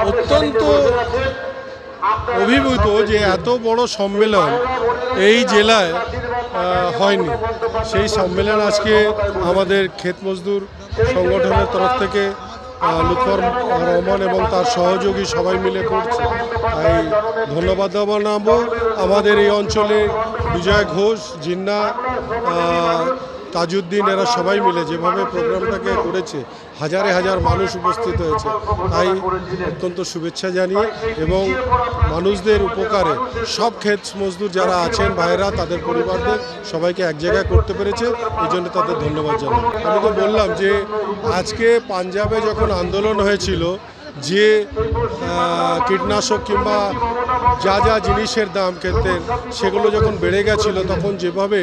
অত্যন্ত অভিভূত যে এত বড় সম্মেলন এই জেলায় হয়নি। সেই সম্মেলন আজকে আমাদের ক্ষেত মজদুর সংগঠনের তরফ থেকে লুৎফর রহমান এবং তার সহযোগী সবাই মিলে করছে। তাই ধন্যবাদ জানাব আমাদের এই অঞ্চলে বিজয় ঘোষ, জিন্না তাজউদ্দিন, এরা সবাই মিলে যেভাবে প্রোগ্রামটাকে করেছে, হাজারে হাজার মানুষ উপস্থিত হয়েছে, তাই অত্যন্ত শুভেচ্ছা জানিয়ে এবং মানুষদের উপকারে সব ক্ষেত মজদুর যারা আছেন, ভাইয়েরা, তাদের পরিবারদের সবাইকে এক জায়গায় করতে পেরেছে, এই জন্য তাদের ধন্যবাদ জানাই। আমি তো বললাম যে, আজকে পাঞ্জাবে যখন আন্দোলন হয়েছিল যে কীটনাশক কিংবা যা যা জিনিসের দাম ক্ষেত্রে সেগুলো যখন বেড়ে গেছিল, তখন যেভাবে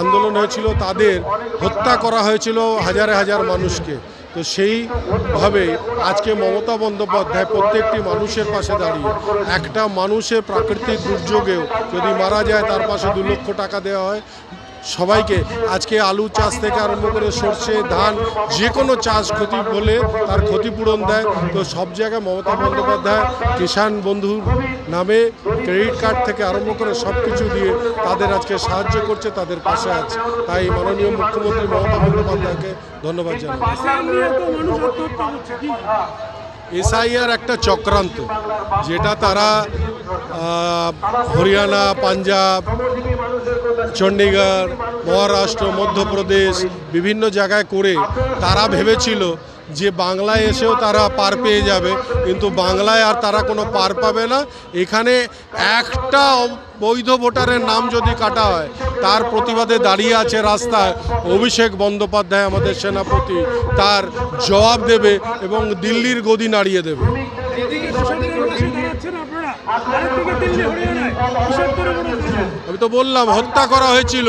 আন্দোলন হয়েছিল, তাদের হত্যা করা হয়েছিল হাজারে হাজার মানুষকে। তো সেইভাবে আজকে মমতা বন্দ্যোপাধ্যায় প্রত্যেকটি মানুষের পাশে দাঁড়িয়ে, একটা মানুষের প্রাকৃতিক দুর্যোগেও যদি মারা যায়, তার পাশে দু লক্ষ টাকা দেওয়া হয়। সবাইকে আজকে আলু চাষ থেকে আরম্ভ করে সর্ষে ধান যে কোনো চাষ ক্ষতি হলে তার ক্ষতিপূরণ দেয়। তো সব জায়গায় মমতা বন্দ্যোপাধ্যায় কিষাণ বন্ধুর নামে ক্রেডিট কার্ড থেকে আরম্ভ করে সব কিছু দিয়ে তাদের আজকে সাহায্য করছে তাদের পাশে আছে। তাই মাননীয় মুখ্যমন্ত্রী মমতা বন্দ্যোপাধ্যায়কে ধন্যবাদ জানাই। এসআইআর একটা চক্রান্ত যেটা তারা হরিয়ানা, পাঞ্জাব, চণ্ডীগড়, মহারাষ্ট্র, মধ্যপ্রদেশ বিভিন্ন জায়গায় করে তারা ভেবেছিল যে বাংলায় এসেও তারা পার পেয়ে যাবে। কিন্তু বাংলায় আর তারা কোনো পার পাবে না। এখানে একটা বৈধ ভোটারের নাম যদি কাটা হয়, তার প্রতিবাদে দাঁড়িয়ে আছে রাস্তায় অভিষেক বন্দ্যোপাধ্যায়, আমাদের সেনাপতি। তার জবাব দেবে এবং দিল্লির গদি নাড়িয়ে দেবে। আমি তো বললাম হত্যা করা হয়েছিল।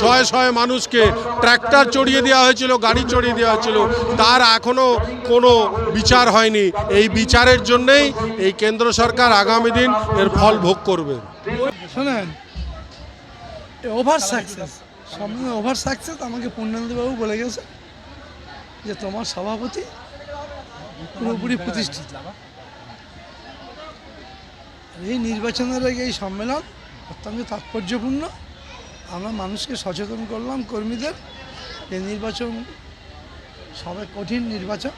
শয়ে শয়ে মানুষকে ট্র্যাক্টর চড়িয়ে দেওয়া হয়েছিল গাড়ি চড়িয়ে দেওয়া হয়েছিল। তার এখনও কোনো বিচার হয়নি। এই বিচারের জন্যেই এই কেন্দ্র সরকার আগামী দিন এর ফল ভোগ করবে। শোনেন ওভার সাকসেস সম্পূর্ণ ওভার সাকসেস আমাকে পূর্ণেন্দুবাবু বলে গেছে যে তোমার সভাপতি পুরোপুরি প্রতিষ্ঠিত। এই নির্বাচনের আগে এই সম্মেলন অত্যন্ত তাৎপর্যপূর্ণ। আমরা মানুষকে সচেতন করলাম কর্মীদের। এই নির্বাচন সবাই কঠিন নির্বাচন।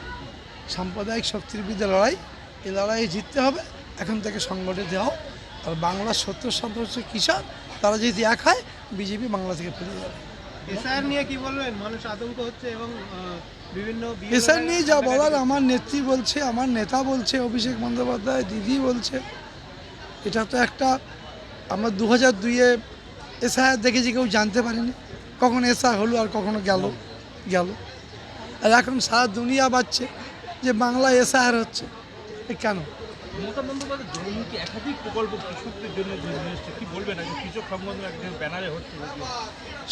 সাম্প্রদায়িক শক্তির বিরুদ্ধে লড়াই। এই লড়াইয়ে জিততে হবে। এখন থেকে সংগঠিত হও আর বাংলার সত্তর শতাংশ কৃষক তারা যদি এক হয় বিজেপি বাংলা থেকে ফিরে যাবে। নিয়ে কি বলবেন? মানুষ আতঙ্ক হচ্ছে এবং বিভিন্ন এসআর নিয়ে যা বলার আমার নেত্রী বলছে আমার নেতা বলছে অভিষেক বন্দ্যোপাধ্যায় দিদি বলছে। এটা তো একটা আমরা দু হাজার দুইয়ে এসআইআর দেখেছি কেউ জানতে পারিনি। কখন এসআর হলো আর কখনো গেল গেল। আর এখন সারা দুনিয়া বাচ্চে যে বাংলা এসআইআর হচ্ছে। কেন?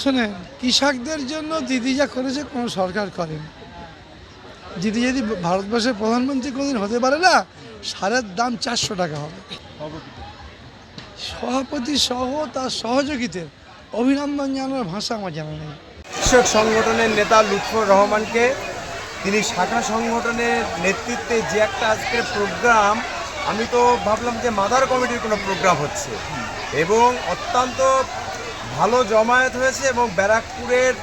শোনে কৃষকদের জন্য দিদি যা করেছে কোনো সরকার করেনি। দিদি যদি ভারতবর্ষের প্রধানমন্ত্রী কোনোদিন হতে পারে না সারের দাম চারশো টাকা হবে। সভাপতি সহ তার সহযোগীদের অভিনন্দন জানানোর ভাষা আমার জানা নেই। কৃষক সংগঠনের নেতা লুৎফর রহমানকে তিনি শাখা সংগঠনের নেতৃত্বে যে একটা আজকের প্রোগ্রাম আমি তো ভাবলাম যে মাদার কমিটির কোনো প্রোগ্রাম হচ্ছে। এবং অত্যন্ত ভালো জমায়েত হয়েছে এবং ব্যারাকপুরের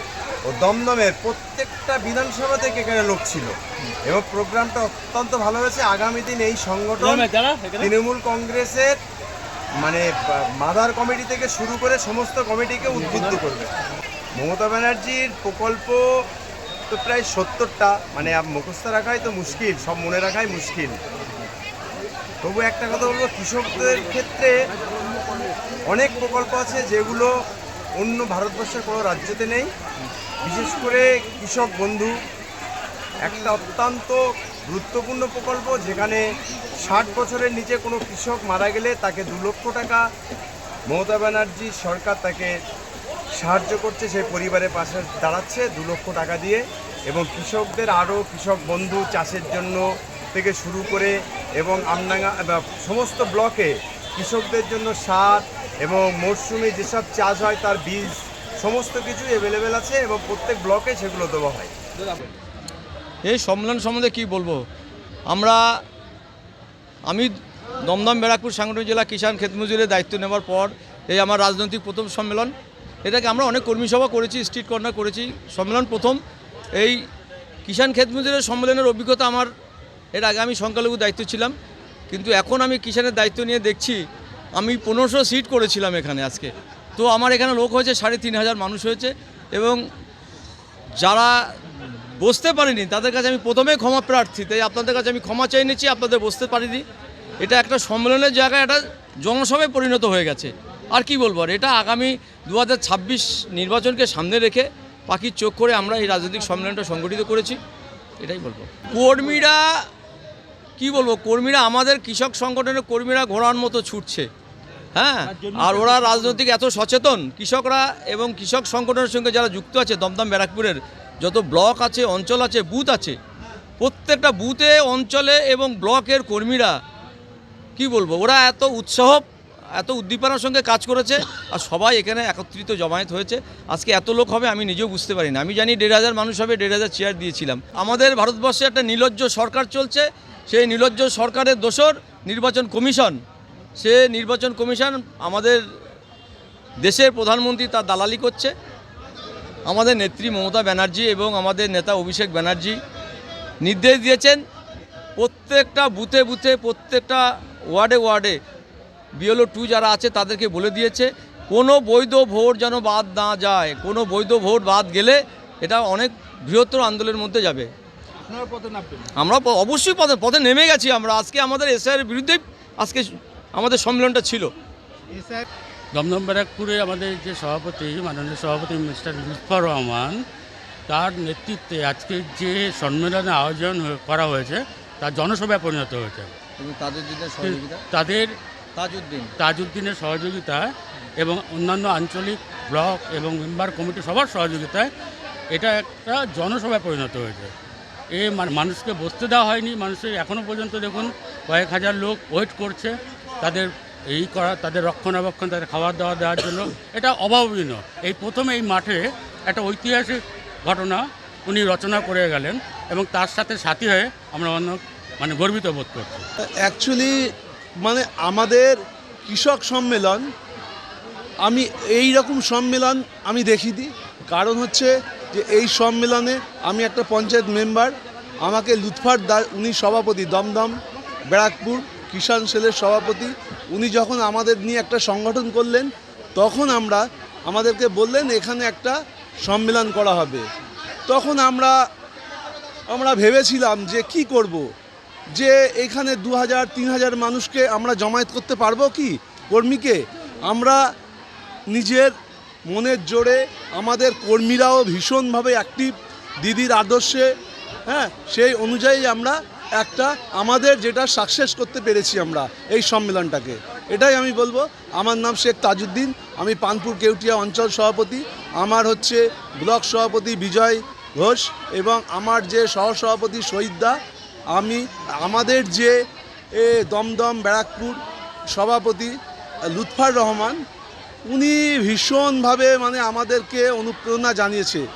ও দমদমের প্রত্যেকটা বিধানসভা থেকে এখানে লোক ছিল। এবং প্রোগ্রামটা অত্যন্ত ভালো হয়েছে। আগামী দিন এই সংগঠন তৃণমূল কংগ্রেসের মানে মাদার কমিটি থেকে শুরু করে সমস্ত কমিটিকে উদ্বুদ্ধ করবে। মমতা ব্যানার্জির প্রকল্প তো প্রায় সত্তরটা মানে মুখস্থ রাখাই তো মুশকিল সব মনে রাখাই মুশকিল। তবু একটা কথা বলব কৃষকদের ক্ষেত্রে অনেক প্রকল্প আছে যেগুলো অন্য ভারতবর্ষের কোনো রাজ্যতে নেই। বিশেষ করে কৃষক বন্ধু, একটা অত্যন্ত গুরুত্বপূর্ণ প্রকল্প যেখানে ষাট বছরের নিচে কোনো কৃষক মারা গেলে তাকে দু লক্ষ টাকা মমতা ব্যানার্জি সরকার তাকে সাহায্য করছে, সেই পরিবারের পাশে দাঁড়াচ্ছে দু লক্ষ টাকা দিয়ে এবং কৃষকদের আরও কৃষক বন্ধু চাষের জন্য থেকে শুরু করে এবং আমডাঙ্গা সমস্ত ব্লকে কৃষকদের জন্য সার এবং মরশুমে যেসব চাষ হয়, তার বীজ সমস্ত কিছু অ্যাভেলেবেল আছে এবং প্রত্যেক ব্লকে সেগুলো দেওয়া হয়। এই সম্মেলন সম্বন্ধে কি বলব? আমরা, আমি দমদম ব্যারাকপুর সাংগঠনিক জেলা কিষাণ ক্ষেত মজুরের দায়িত্ব নেওয়ার পর এই আমার রাজনৈতিক প্রথম সম্মেলন। এটাকে আমরা অনেক কর্মী সভা করেছি স্ট্রিট কর্নার করেছি। সম্মেলন প্রথম। এই কিষাণ ক্ষেত মজুরের সম্মেলনের অভিজ্ঞতা আমার এর আগে আমি সংখ্যালঘু দায়িত্ব ছিলাম। কিন্তু এখন আমি কিষাণের দায়িত্ব নিয়ে দেখছি আমি পনেরোশো সিট করেছিলাম এখানে আজকে। তো আমার এখানে লোক হয়েছে সাড়ে তিন হাজার মানুষ হয়েছে এবং যারা বসতে পারিনি, তাদের কাছে আমি প্রথমে ক্ষমা প্রার্থী। তাই আপনাদের কাছে আমি ক্ষমা চেয়ে নিচ্ছি, আপনাদের বসতে পারিনি। এটা একটা সম্মেলনের জায়গায় একটা জনসভায় পরিণত হয়ে গেছে। আর কি বলব, আর এটা আগামী দু হাজার ছাব্বিশ নির্বাচনকে সামনে রেখে পাখির চোখ করে আমরা এই রাজনৈতিক সম্মেলনটা সংগঠিত করেছি। এটাই বলব। কর্মীরা, কি বলব, কর্মীরা আমাদের কৃষক সংগঠনের কর্মীরা ঘোড়ার মতো ছুটছে। হ্যাঁ আর ওরা রাজনৈতিক এত সচেতন কৃষকরা এবং কৃষক সংগঠনের সঙ্গে যারা যুক্ত আছে দমদম ব্যারাকপুরের যত ব্লক আছে অঞ্চল আছে বুথ আছে প্রত্যেকটা বুথে অঞ্চলে এবং ব্লকের কর্মীরা কি বলব ওরা এত উৎসাহ এত উদ্দীপনার সঙ্গে কাজ করেছে আর সবাই এখানে একত্রিত জমায়েত হয়েছে। আজকে এত লোক হবে আমি নিজেও বুঝতে পারি না আমি জানি দেড় হাজার মানুষ হবে দেড় হাজার চেয়ার দিয়েছিলাম। আমাদের ভারতবর্ষে একটা নির্লজ্জ সরকার চলছে। সেই নির্লজ্জ সরকারের দোসর নির্বাচন কমিশন সে নির্বাচন কমিশন আমাদের দেশের প্রধানমন্ত্রী তার দালালি করছে। আমাদের নেত্রী মমতা ব্যানার্জি এবং আমাদের নেতা অভিষেক ব্যানার্জি নির্দেশ দিয়েছেন প্রত্যেকটা বুথে বুথে প্রত্যেকটা ওয়ার্ডে ওয়ার্ডে বিএলও টু যারা আছে তাদেরকে বলে দিয়েছে কোনো বৈধ ভোট যেন বাদ না যায়। কোনো বৈধ ভোট বাদ গেলে এটা অনেক বৃহত্তর আন্দোলনের মধ্যে যাবে। আমরা অবশ্যই পথে পথে নেমে গেছি আমরা। আজকে আমাদের এসআইয়ের বিরুদ্ধেই আজকে আমাদের সম্মেলনটা ছিল। দমদম ব্যারাকপুরে আমাদের যে সভাপতি মাননীয় সভাপতি মিস্টার লুৎফর রহমান তার নেতৃত্বে আজকে যে সম্মেলনের আয়োজন হয়ে- করা হয়েছে তা জনসভায় পরিণত হয়েছে। এবং তাজউদ্দিনের সহযোগিতা? তাদের তাজউদ্দিন। তাজউদ্দিনের সহযোগিতা এবং অন্যান্য আঞ্চলিক ব্লক এবং মেম্বার কমিটি সবার সহযোগিতায় এটা একটা জনসভায় পরিণত হয়েছে। এ মানে মানুষকে বসতে দেওয়া হয়নি মানুষের এখনও পর্যন্ত দেখুন কয়েক হাজার লোক ওয়েট করছে। তাদের এই করা, তাদের রক্ষণাবেক্ষণ, তাদের খাবার দাওয়া দেওয়ার জন্য। এটা অভাবনীয়। এই প্রথম এই মাঠে একটা ঐতিহাসিক ঘটনা উনি রচনা করে গেলেন এবং তার সাথে সাথী হয়ে আমরা অন্য মানে গর্বিত বোধ করছি। অ্যাকচুয়ালি মানে আমাদের কৃষক সম্মেলন, আমি এই রকম সম্মেলন আমি দেখিনি। কারণ হচ্ছে যে এই সম্মেলনে আমি একটা পঞ্চায়েত মেম্বার, আমাকে লুৎফার দা, উনি সভাপতি দমদম, ব্যারাকপুর কিষাণ সেলের সভাপতি, উনি যখন আমাদের নিয়ে একটা সংগঠন করলেন, তখন আমরা আমাদেরকে বললেন, এখানে একটা সম্মেলন করা হবে। তখন আমরা আমরা ভেবেছিলাম যে কি করব। যে এখানে দু হাজার তিন হাজার মানুষকে আমরা জমায়েত করতে পারব কি? কর্মীকে? আমরা নিজের মনের জোরে আমাদের কর্মীরাও ভীষণভাবে অ্যাক্টিভ দিদির আদর্শে হ্যাঁ সেই অনুযায়ী আমরা একটা আমাদের যেটা সাকসেস করতে পেরেছি আমরা এই সম্মেলনটাকে। এটাই আমি বলব। আমার নাম শেখ তাজউদ্দিন আমি পানপুর কেউটিয়া অঞ্চল সভাপতি। আমার হচ্ছে ব্লক সভাপতি বিজয় ঘোষ এবং আমার যে সহসভাপতি শহীদদা আমি আমাদের যে এ, দমদম ব্যারাকপুর সভাপতি লুৎফার রহমান উনি ভীষণভাবে মানে আমাদেরকে অনুপ্রেরণা জানিয়েছে।